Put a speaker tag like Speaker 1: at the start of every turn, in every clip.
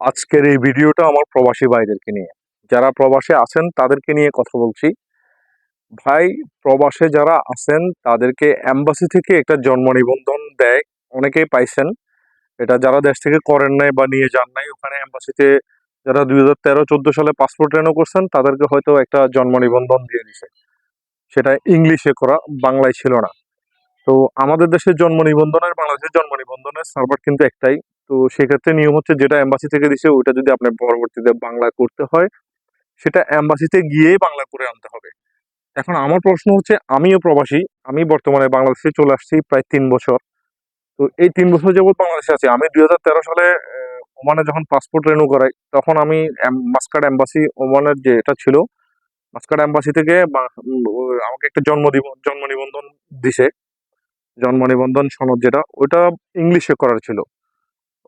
Speaker 1: আজকের এই ভিডিওটা আমার প্রবাসী ভাইদেরকে নিয়ে। যারা প্রবাসে আছেন, তাদেরকে নিয়ে কথা বলছি। ভাই, প্রবাসে যারা আছেন, তাদেরকে অ্যাম্বাসি থেকে একটা জন্ম নিবন্ধন দেয়। অনেকেই পাইছেন। এটা যারা দেশ থেকে করেন নাই বা নিয়ে যান নাই, ওখানে অ্যাম্বাসিতে যারা দুই হাজার তেরো, চোদ্দ সালে পাসপোর্ট রেনো করছেন, তাদেরকে হয়তো একটা জন্ম নিবন্ধন দিয়ে দিছে। সেটা ইংলিশে করা, বাংলায় ছিল না। তো আমাদের দেশের জন্ম নিবন্ধনের বাংলাদেশের জন্ম নিবন্ধনের সার্ভার কিন্তু একটাই। তো সেক্ষেত্রে নিয়ম হচ্ছে যেটা এম্বাসি থেকে দিছে, ওইটা যদি আপনার পরবর্তীতে বাংলা করতে হয়, সেটা এম্বাসিতে গিয়েই বাংলা করে আনতে হবে। এখন আমার প্রশ্ন হচ্ছে, আমিও প্রবাসী, আমি বর্তমানে বাংলাদেশে চলে আসছি প্রায় তিন বছর। তো এই তিন বছর যাবত বাংলাদেশে আছি। আমি দুই হাজার তেরো সালে ওমানে যখন পাসপোর্ট রেনু করাই, তখন আমি মাস্কাট এম্বাসি ওমানের যে এটা ছিল, মাস্কাট অ্যাম্বাসি থেকে আমাকে একটা জন্ম জন্ম নিবন্ধন দিছে। জন্ম নিবন্ধন সনদ যেটা ওটা ইংলিশে করার ছিল।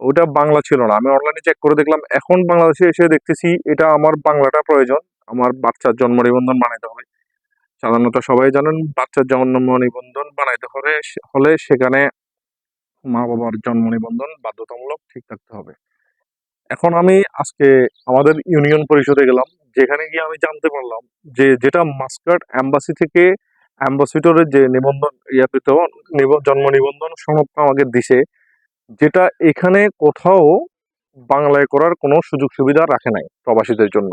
Speaker 1: ওটা বাংলা ছিল না। আমি অনলাইনে চেক করে দেখলাম, এখন বাংলাদেশে এসে দেখতেছি এটা আমার বাংলাটা প্রয়োজন। আমার বাচ্চার জন্ম নিবন্ধন বানাইতে হবে। সাধারণত সবাই জানেন, বাচ্চার জন্ম নিবন্ধন বানাইতে হলে হলে সেখানে মা বাবার জন্ম নিবন্ধন বাধ্যতামূলক ঠিক থাকতে হবে। এখন আমি আজকে আমাদের ইউনিয়ন পরিষদে গেলাম, যেখানে গিয়ে আমি জানতে পারলাম যে যেটা মাস্কাট অ্যাম্বাসি থেকে অ্যাম্বাসিডরের যে নিবন্ধন ইয়াতে নিব- জন্ম নিবন্ধন সনদটা আমাকে দিছে যেটা এখানে কোথাও বাংলায় করার কোনো সুযোগ সুবিধা রাখে নাই প্রবাসীদের জন্য।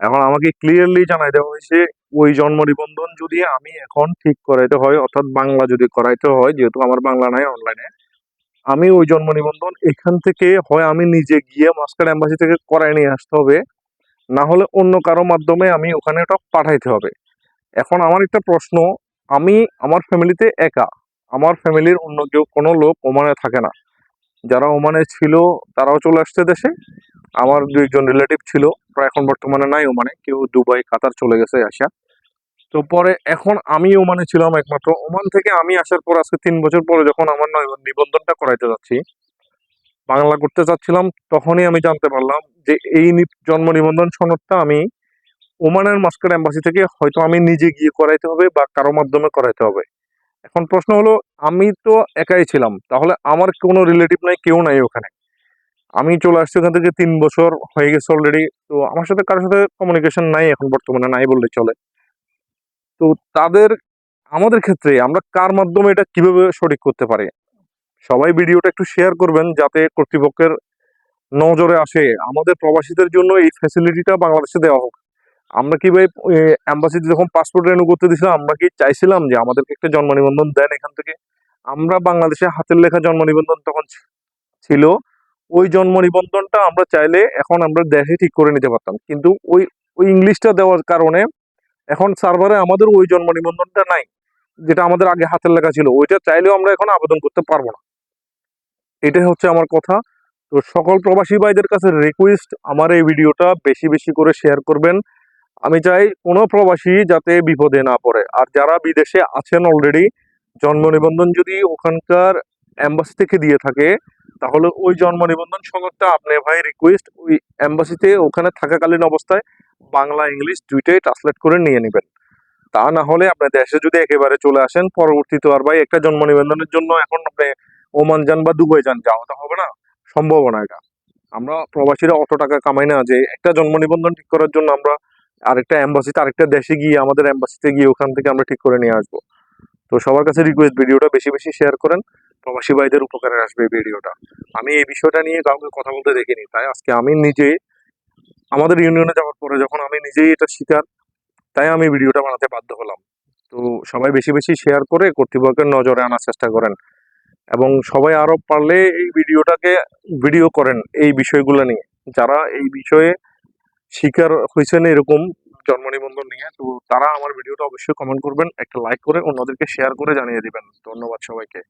Speaker 1: এখন আমাকে ক্লিয়ারলি জানাই দেওয়া হয়েছে, ওই জন্ম নিবন্ধন যদি আমি এখন ঠিক করাইতে হয়, অর্থাৎ বাংলা যদি করাইতে হয়, যেহেতু আমার বাংলা নাই অনলাইনে আমি ওই জন্ম নিবন্ধন এখান থেকে হয় আমি নিজে গিয়ে মাস্কার অ্যাম্বাসি থেকে করাই নিয়ে আসতে হবে, না হলে অন্য কারও মাধ্যমে আমি ওখানে ওটা পাঠাইতে হবে। এখন আমার একটা প্রশ্ন, আমি আমার ফ্যামিলিতে একা, আমার ফ্যামিলির অন্য কেউ কোনো লোক ওমানে থাকে না। যারা ওমানে ছিল, তারাও চলে আসছে দেশে। আমার দু একজন রিলেটিভ ছিল ওরা এখন বর্তমানে নাই ওমানে, কেউ দুবাই, কাতার চলে গেছে আসা তো পরে এখন আমি ওমানে ছিলাম একমাত্র। ওমান থেকে আমি আসার পর, আজকে তিন বছর পরে যখন আমার নিবন্ধনটা করাইতে যাচ্ছি, বাংলা করতে চাচ্ছিলাম, তখনই আমি জানতে পারলাম যে এই জন্ম নিবন্ধন সনদটা আমি ওমানের মাস্কার অ্যাম্বাসি থেকে হয়তো আমি নিজে গিয়ে করাইতে হবে বা কারও মাধ্যমে করাইতে হবে। এখন প্রশ্ন হলো, আমি তো একাই ছিলাম, তাহলে আমার কোনো রিলেটিভ নাই, কেউ নাই ওখানে। আমি চলে আসছি ওখান থেকে তিন বছর হয়ে গেছে অলরেডি তো আমার সাথে কারোর সাথে কমিউনিকেশন নাই এখন বর্তমানে, নাই বললে চলে। তো তাদের, আমাদের ক্ষেত্রে আমরা কার মাধ্যমে এটা কীভাবে সঠিক করতে পারি? সবাই ভিডিওটা একটু শেয়ার করবেন, যাতে কর্তৃপক্ষের নজরে আসে। আমাদের প্রবাসীদের জন্য এই ফ্যাসিলিটিটা বাংলাদেশে দেওয়া হোক। আমরা কি ভাই অ্যাম্বাসিতে যখন পাসপোর্ট রেনু করতে দিয়েছিলাম, আমরা কি চাইছিলাম যে আমাদেরকে একটা জন্ম নিবন্ধন দেন এখান থেকে? আমরা বাংলাদেশে হাতের লেখা জন্ম নিবন্ধন তখন ছিল। ওই জন্ম নিবন্ধনটা আমরা চাইলে এখন আমরা দেশে ঠিক করে নিতে পারতাম। কিন্তু ওই ওই ইংলিশটা দেওয়ার কারণে এখন সার্ভারে আমাদের ওই জন্ম নিবন্ধনটা নাই, যেটা আমাদের আগে হাতের লেখা ছিল। ওইটা চাইলেও আমরা এখন আবেদন করতে পারব না। এটাই হচ্ছে আমার কথা। তো সকল প্রবাসী ভাইদের কাছে রিকোয়েস্ট আমার এই ভিডিওটা বেশি বেশি করে শেয়ার করবেন। আমি চাই কোনো প্রবাসী যাতে বিপদে না পড়ে। আর যারা বিদেশে আছেন অলরেডি জন্ম নিবন্ধন যদি ওখানকার এম্বাসি থেকে দিয়ে থাকে, তাহলে ওই জন্ম নিবন্ধন সনদটা আপনি ভাই রিকোয়েস্ট ওই অ্যাম্বাসিতে ওখানে থাকাকালীন অবস্থায় বাংলা, ইংলিশ দুইটাই ট্রান্সলেট করে নিয়ে নেবেন। তা না হলে আপনার দেশে যদি একেবারে চলে আসেন, পরবর্তীতে আর ভাই একটা জন্ম নিবন্ধনের জন্য এখন আপনি ওমান যান বা দুবাই যান, যাওয়া তো হবে না। সম্ভব না এটা। আমরা প্রবাসীরা অত টাকা কামাই না যে একটা জন্ম নিবন্ধন ঠিক করার জন্য আমরা আরেকটা এম্বাসিতে আরেকটা দেশে গিয়ে আমাদের এম্বাসিতে গিয়ে ওখান থেকে আমরা ঠিক করে নিয়ে আসব। তো সবার কাছে রিকোয়েস্ট ভিডিওটা বেশি বেশি শেয়ার করেন প্রবাসী ভাইদের উপকারে আসবে এই ভিডিওটা। আমি এই বিষয়টা নিয়ে কাউকে কথা বলতে দেখিনি, তাই আজকে আমি নিজে আমাদের ইউনিয়নে যাওয়ার পরে যখন আমি নিজেই এটা শিকার, তাই আমি ভিডিওটা বানাতে বাধ্য হলাম। তো সবাই বেশি বেশি শেয়ার করে কর্তৃপক্ষের নজরে আনার চেষ্টা করেন এবং সবাই আরও পারলে এই ভিডিওটাকে ভিডিও করেন এই বিষয়গুলো নিয়ে। যারা এই বিষয়ে শিকার হয়েছেন এরকম জন্ম নিবন্ধন নিয়ে। তো তারা আমার ভিডিওটা অবশ্যই কমেন্ট করবেন, একটা লাইক করে অন্যদেরকে শেয়ার করে জানিয়ে দিবেন। ধন্যবাদ সবাইকে।